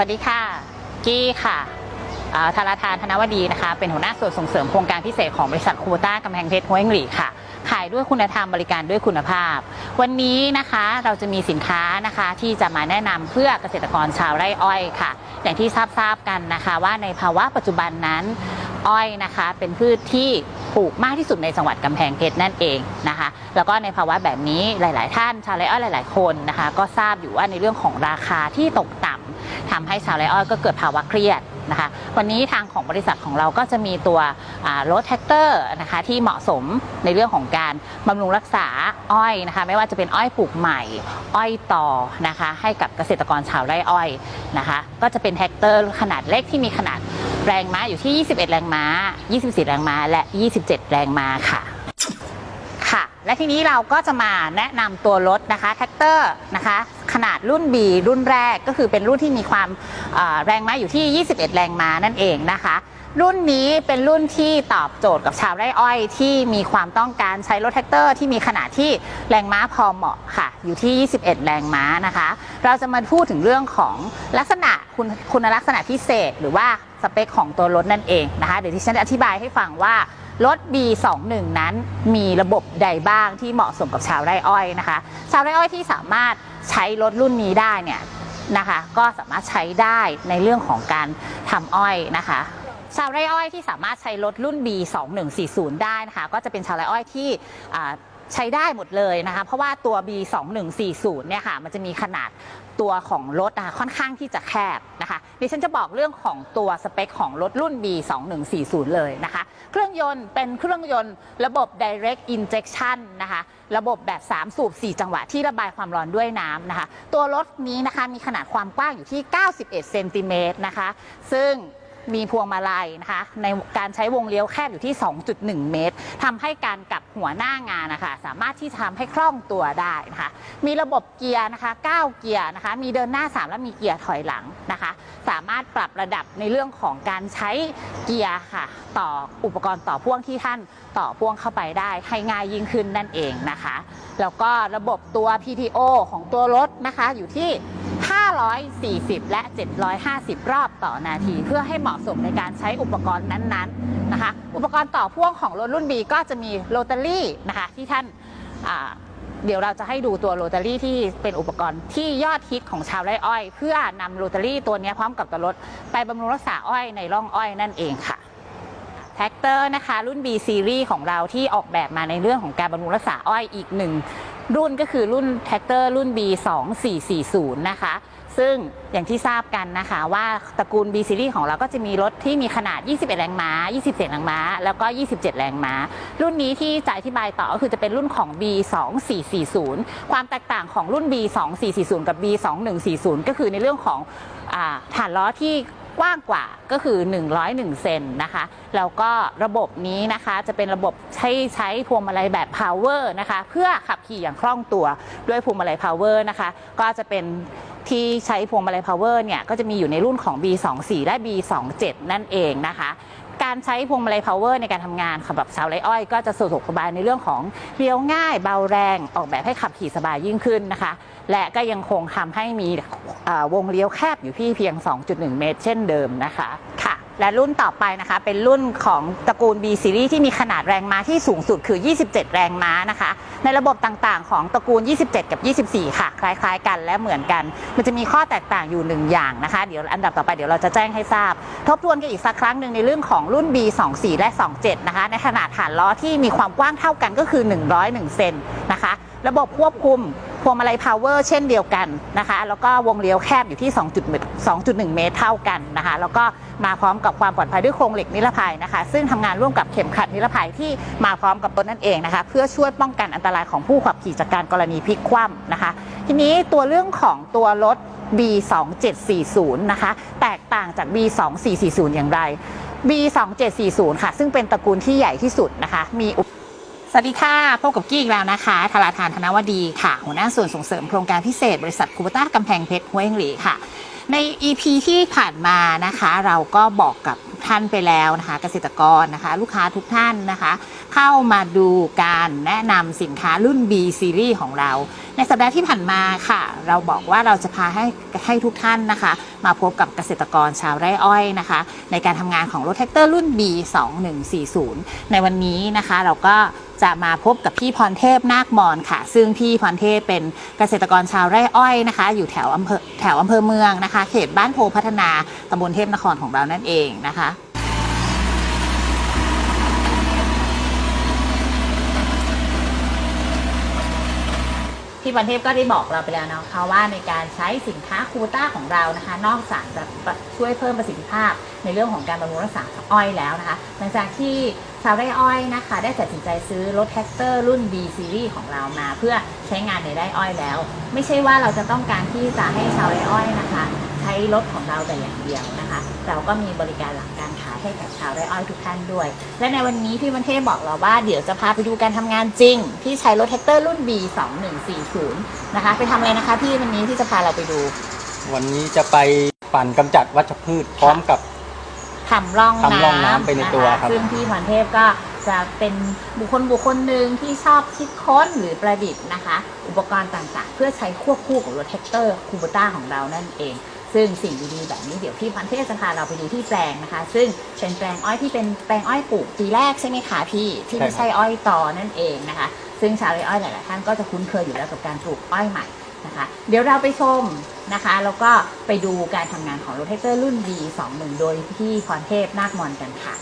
วัสดีค่ะ กี้ค่ะอ่าธาราธานธนวดีนะคะ เป็นหัวหน้าส่วนส่งเสริมโครงการพิเศษของบริษัทคูต้ากำแพงเพชรห้วยหลีค่ะ ขายด้วยคุณธรรมบริการด้วยคุณภาพ วันนี้นะคะเราจะมีสินค้านะคะที่จะมาแนะนำเพื่อเกษตรกรชาวไร่อ้อยค่ะ อย่างที่ทราบทราบๆกันนะคะ ว่าในภาวะปัจจุบันนั้นอ้อยนะคะเป็นพืชที่ปลูกมากที่สุดในจังหวัดกำแพงเพชรนั่นเองนะคะ แล้วก็ในภาวะแบบนี้หลาย ๆ ท่านชาวไร่อ้อยหลาย ๆ คนนะคะ ก็ทราบอยู่ว่าในเรื่องของราคาที่ตกต่ำ ทำให้ชาวไร่อ้อยก็เกิดภาวะเครียดนะคะวันนี้ทางของบริษัทของเราก็จะมีตัวรถแท็กเตอร์นะคะที่เหมาะสมในเรื่องของการบำรุงรักษาอ้อยนะคะไม่ว่าจะเป็นอ้อยปลูกใหม่ อ้อยต่อนะคะให้กับเกษตรกรชาวไร่อ้อยนะคะก็จะเป็นแท็กเตอร์ขนาดเล็กที่มีขนาดแรงม้าอยู่ที่ 21 แรงม้า 24 แรงม้า และ 27 แรงม้าค่ะ และทีนี้เราก็จะมาแนะนำตัวรถนะคะแท็กเตอร์นะคะขนาดรุ่น B รุ่นแรกก็คือเป็นรุ่นที่มีความแรงม้าอยู่ที่ 21 แรงม้านั่นเองนะคะ รุ่นนี้เป็นรุ่นที่ตอบโจทย์กับชาวไร่อ้อย ที่มีความต้องการใช้รถแท็กเตอร์ที่มีขนาดที่แรงม้าพอเหมาะค่ะ อยู่ที่ 21 แรงม้านะคะ เราจะมาพูดถึงเรื่องของลักษณะคุณคุณลักษณะพิเศษ หรือว่าสเปคของตัวรถนั่นเองนะคะเดี๋ยวที่ฉันจะอธิบายให้ฟังว่า รถ B21 นั้นมีระบบใดบ้างที่เหมาะสมกับชาวไร่อ้อยนะคะ ชาวไร่อ้อยที่สามารถใช้รถรุ่นนี้ได้เนี่ยนะคะ ก็สามารถใช้ได้ในเรื่องของการทำอ้อยนะคะชาวไร่อ้อยที่สามารถใช้รถรุ่น B2140 ได้นะคะ ก็จะเป็นชาวไร่อ้อยที่ ใช้ได้หมดเลยนะคะเพราะว่าตัว B2140 เนี่ยค่ะมันจะมีขนาดตัวของรถนะคะค่อนข้างที่จะแคบนะคะดิฉันจะบอกเรื่องของตัวสเปคของรถรุ่น B2140 เลยนะคะเครื่องยนต์เป็นเครื่องยนต์ระบบ direct injection นะคะระบบแบบ 3 สูบ 4 จังหวะที่ระบายความร้อนด้วยน้ำนะคะตัวรถนี้นะคะมีขนาดความกว้างอยู่ที่ 91 เซนติเมตรนะคะซึ่ง มีพวงมาลัยนะคะในการใช้วงเลี้ยวแคบอยู่ที่ 2.1 เมตรทำให้การกลับหัวหน้างานนะคะสามารถที่จะทำให้คล่องตัวได้นะคะมีระบบเกียร์นะคะ9เกียร์นะคะมีเดินหน้า 3 และมีเกียร์ถอยหลังนะคะ สามารถปรับระดับในเรื่องของการใช้เกียร์ค่ะต่ออุปกรณ์ต่อพ่วงที่ท่านต่อพ่วงเข้าไปได้ให้ง่ายยิ่งขึ้นนั่นเองนะคะ แล้วก็ระบบตัว PTO ของตัวรถนะคะอยู่ที่ 540 และ 750 รอบต่อนาที เพื่อให้เหมาะสมในการใช้อุปกรณ์นั้นๆนะคะ อุปกรณ์ต่อพ่วงของรถรุ่น B ก็จะมีโรตารี่นะคะที่ท่านเดี๋ยวเราจะให้ดูตัวโรตารี่ที่เป็นอุปกรณ์ที่ยอดฮิตของชาวไร่อ้อย เพื่อนำโรตารี่ตัวนี้พร้อมกับตัวรถ ไปบำรุงรักษาอ้อยในร่องอ้อยนั่นเองค่ะแท็กเตอร์นะคะรุ่น B Series ของเราที่ออกแบบมาในเรื่องของการบำรุงรักษาอ้อยอีกหนึ่ง รุ่นก็คือรุ่นแท็กเตอร์รุ่น B 2440 นะคะ ซึ่งอย่างที่ทราบกันนะคะว่าตระกูล B Series ของเราก็จะมีรถที่มีขนาด 21 แรงม้า 27 แรงม้า แล้วก็ 27 แรงม้า รุ่นนี้ที่จะอธิบายต่อก็คือจะเป็นรุ่นของ B 2440ความแตกต่างของรุ่น B 2440กับ B 2140ก็คือในเรื่องของอฐานล้อที่ กว้างกว่าก็คือ 101 เซนนะคะ แล้วก็ระบบนี้นะคะจะเป็นระบบใช้ใช้พวงมาลัยแบบ power นะคะ เพื่อขับขี่อย่างคล่องตัวด้วยพวงมาลัย power นะคะ ก็จะเป็นที่ใช้พวงมาลัย power เนี่ยก็จะมีอยู่ในรุ่นของ B24 และ B27 นั่นเองนะคะ การใช้พวงมาลัย power ในการทำงานสำหรับสาวไรอ้อย ก็จะสะดวกสบายในเรื่องของเลี้ยวง่ายเบาแรงออกแบบให้ขับขี่สบายยิ่งขึ้นนะคะ และก็ยังคงทำให้มีวงเลี้ยวแคบอยู่ที่เพียง 2.1 เมตร เช่นเดิมนะคะ และรุ่นต่อไปนะคะ เป็นรุ่นของตระกูล B Series ที่มีขนาดแรงม้าที่สูงสุดคือ 27 แรงม้านะคะ ในระบบต่างๆ ของตระกูล 27 กับ 24 ค่ะ คล้ายๆ กันและเหมือนกัน มันจะมีข้อแตกต่างอยู่หนึ่งอย่างนะคะ เดี๋ยวอันดับต่อไปเดี๋ยวเราจะแจ้งให้ทราบ ทบทวนกันอีกสักครั้งหนึ่งในเรื่องของรุ่น B 24และ 27 นะคะ ในขนาดฐานล้อที่มีความกว้างเท่ากันก็คือ 101 เซนนะคะระบบควบคุมพวงมาลัย power เช่นเดียวกันนะคะ แล้วก็วงเลี้ยวแคบอยู่ที่ 2.1 เมตรเท่ากันนะคะ แล้วก็ มาพร้อมกับความปลอดภัยด้วยโครงเหล็กนิรภัยนะคะ ซึ่งทำงานร่วมกับเข็มขัดนิรภัยที่มาพร้อมกับตัวนั่นเองนะคะ เพื่อช่วยป้องกันอันตรายของผู้ขับขี่จากการกรณีพลิกคว่ำนะคะ ทีนี้ตัวเรื่องของตัวรถ B2740 นะคะ แตกต่างจาก B2440 อย่างไร B2740 ค่ะ ซึ่งเป็นตระกูลที่ใหญ่ที่สุดนะคะ มีสวัสดีค่ะ พบกับกี้อีกแล้วนะคะธาราธานธนวดีค่ะ หัวหน้าส่วนส่งเสริมโครงการพิเศษ บริษัทคูปต้ากำแพงเพชรห้วยหลีค่ะ ใน EP ที่ผ่านมานะคะ เราก็บอกกับท่านไปแล้วนะคะ เกษตรกรนะคะ ลูกค้าทุกท่านนะคะ เข้ามาดูการแนะนำสินค้ารุ่น B Series ของเรา ในสัปดาห์ที่ผ่านมาค่ะ เราบอกว่าเราจะพาให้ให้ทุกท่านนะคะ มาพบกับเกษตรกรชาวไร่อ้อยนะคะ ในการทำงานของรถแท็กเตอร์รุ่น B 2140ในวันนี้นะคะ เราก็จะมาพบกับพี่พรเทพนาคมอนค่ะ ซึ่งพี่พรเทพเป็นเกษตรกรชาวไร่อ้อยนะคะ อยู่แถวอำเภอแถวอำเภอเมืองนะคะ เขตบ้านโพพัฒนาตำบลเทพนครของเรานั่นเองนะคะ พี่บันเทพก็ได้บอกเราไปแล้วเนาะคะว่าในการใช้สินค้าคูต้าของเรานะคะ นอกจากจะช่วยเพิ่มประสิทธิภาพ ในเรื่องของการบำรุงรักษาอ้อยแล้วนะคะ หลังจากที่ชาวไร่อ้อยนะคะ ได้ตัดสินใจซื้อรถแท็กเตอร์รุ่น B Series ของเรามา เพื่อใช้งานในไร่อ้อยแล้ว ไม่ใช่ว่าเราจะต้องการที่จะให้ชาวไร่อ้อยนะคะ ช้รถของเราแต่อย่างเดียวนะคะ เราก็มีบริการหลังการขายให้กับชาวไร่อ้อยทุกท่านด้วย และในวันนี้พี่มันเทพบอกเราว่าเดี๋ยวจะพาไปดูการทำงานจริง ที่ใช้รถแท็กเตอร์รุ่น B 2140 นะคะ ไปทำอะไรนะคะพี่วันนี้ที่จะพาเราไปดู วันนี้จะไปปั่นกำจัดวัชพืชพร้อมกับทำร่องทำร่องน้ำน้ำไปในตัวะะครับซึ่งพี่พรเทพก็จะเป็นบุคคลบุคคลหนึ่งที่ชอบคิดค้นหรือประดิษฐ์นะคะ อุปกรณ์ต่างๆ เพื่อใช้ควบคู่กับรถแท็กเตอร์คูโบต้าของเรานั่นเอง ซึ่งสิ่งดีๆแบบนี้เดี๋ยวพี่พันเทศจะพาเราไปดูที่แปลงนะคะ ซึ่งเป็นแปลงอ้อยที่เป็นแปลงอ้อยปลูกปีแรกใช่ไหมคะพี่ที่ไม่ใช่อ้อยตอนั่นเองนะคะ ซึ่งชาวไร่อ้อยหลายๆท่านก็จะคุ้นเคยอยู่แล้วกับการปลูกอ้อยใหม่นะคะ เดี๋ยวเราไปชมนะคะแล้วก็ไปดูการทำงานของรถแท็กเตอร์รุ่น D21 โดยพี่พรเทพนาคมอนกันค่ะ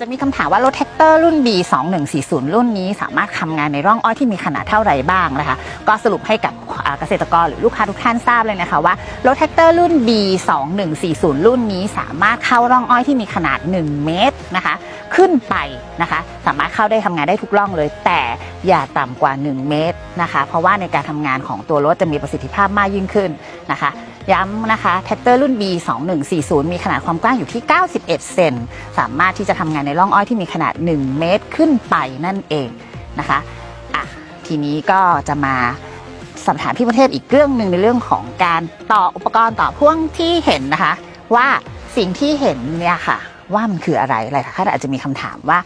จะมีคำถามว่ารถแท็กเตอร์รุ่น B 2140 รุ่นนี้สามารถทำงานในร่องอ้อยที่มีขนาดเท่าไรบ้างนะคะ ก็สรุปให้กับเกษตรกรหรือลูกค้าทุกท่านทราบเลยนะคะว่ารถแท็กเตอร์รุ่น B 2140 รุ่นนี้สามารถเข้าร่องอ้อยที่มีขนาด 1 เมตรนะคะ ขึ้นไปนะคะ สามารถเข้าได้ทำงานได้ทุกร่องเลย แต่อย่าต่ำกว่า 1 เมตรนะคะ เพราะว่าในการทำงานของตัวรถจะมีประสิทธิภาพมากยิ่งขึ้นนะคะ ย้ำนะคะแท็กเตอร์รุ่น B 2140 มีขนาดความกว้างอยู่ที่ 91 เซนสามารถที่จะทำงานในร่องอ้อยที่มีขนาด 1 เมตรขึ้นไปนั่นเองนะคะอะทีนี้ก็จะมาสอบถามพี่ประเทศอีกเรื่องหนึ่งในเรื่องของการต่ออุปกรณ์ต่อพ่วงที่เห็นนะคะ ว่าสิ่งที่เห็นเนี่ยค่ะ ว่ามันคืออะไรหลายท่านอาจจะมีคำถามว่า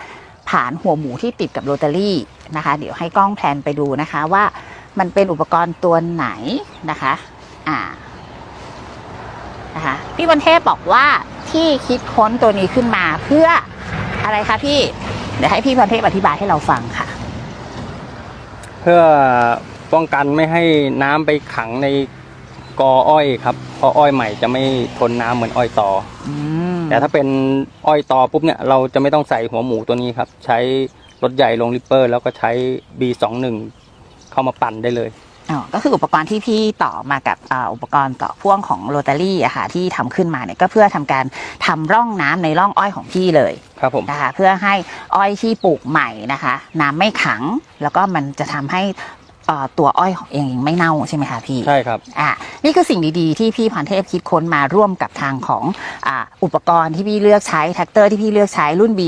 ผานหัวหมูที่ติดกับโรตารี่นะคะ เดี๋ยวให้กล้องแพลนไปดูนะคะว่ามันเป็นอุปกรณ์ตัวไหนนะคะ อ่า นะคะพี่บรรเทพบอกว่าที่คิดค้นตัวนี้ขึ้นมาเพื่ออะไรคะพี่ เดี๋ยวให้พี่บรรเทพอธิบายให้เราฟังค่ะ เพื่อป้องกันไม่ให้น้ำไปขังในกออ้อยครับเพราะอ้อยใหม่จะไม่ทนน้ำเหมือนอ้อยต่ออืมแต่ถ้าเป็นอ้อยต่อปุ๊บเนี่ยเราจะไม่ต้องใส่หัวหมูตัวนี้ครับ ใช้รถใหญ่ลงริปเปอร์ แล้วก็ใช้ B21 เข้ามาปั่นได้เลย อ๋อก็คืออุปกรณ์ที่พี่ต่อมากับอ่าอุปกรณ์ต่อพ่วงของโรตารี่อะค่ะที่ทำขึ้นมาเนี่ยก็เพื่อทำการทำร่องน้ำในร่องอ้อยของพี่เลยครับผมนะคะเพื่อให้อ้อยที่ปลูกใหม่นะคะ น้ำไม่ขัง แล้วก็มันจะทำให้ อ่อตัวอ้อยของเองไม่เน่าใช่ไหมคะพี่ใช่ครับอะนี่คือสิ่งดีๆ ที่พี่พันเทพคิดค้นมาร่วมกับทางของอ่าอุปกรณ์ที่พี่เลือกใช้แท็กเตอร์ที่พี่เลือกใช้รุ่น B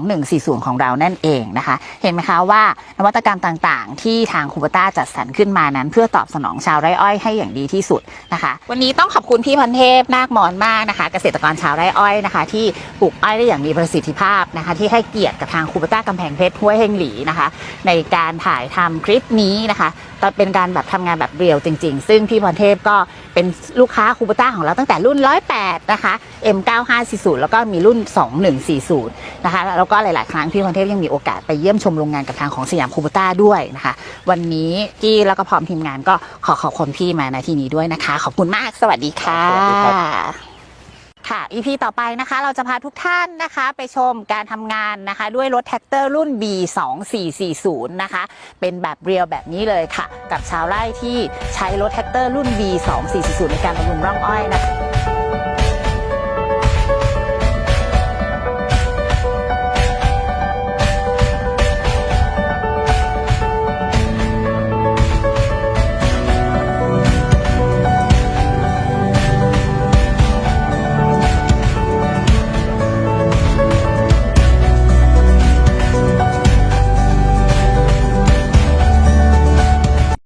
2140ของเรานั่นเองนะคะ เห็นไหมคะว่านวัตกรรมต่างๆ ที่ทางคูเปต้าจัดสรรขึ้นมานั้น เพื่อตอบสนองชาวไร่อ้อยให้อย่างดีที่สุดนะคะ วันนี้ต้องขอบคุณพี่พันเทพนาคมอนมากนะคะ เกษตรกรชาวไร่อ้อยนะคะ ที่ปลูกอ้อยได้อย่างมีประสิทธิภาพนะคะ ที่ให้เกียรติกับทางคูเปต้ากำแพงเพชรห้วยเฮงหลีนะคะ ในการถ่ายทำคลิปนี้นะคะแต่เป็นการแบบทำงานแบบเรียวจริง ๆ ซึ่งพี่พรเทพก็เป็นลูกค้าคูปต้าของเราตั้งแต่รุ่น 108 นะคะ M9540 แล้วก็มีรุ่น 2140 นะคะ แล้วก็หลาย ๆ ครั้งพี่พรเทพยังมีโอกาสไปเยี่ยมชมโรงงานกับทางของสยามคูปต้าด้วยนะคะ วันนี้กี้แล้วก็พร้อมทีมงานก็ขอขอบคุณพี่มาในที่นี้ด้วยนะคะ ขอบคุณมาก สวัสดีค่ะสวัสดีครับ ค่ะ EP ต่อไปนะคะ เราจะพาทุกท่านนะคะ ไปชมการทำงานนะคะ ด้วยรถแท็กเตอร์รุ่น B2440 นะคะ เป็นแบบเรียวแบบนี้เลยค่ะ กับชาวไร่ที่ใช้รถแท็กเตอร์รุ่น B2440 ในการบำรุงร่องอ้อยนะคะ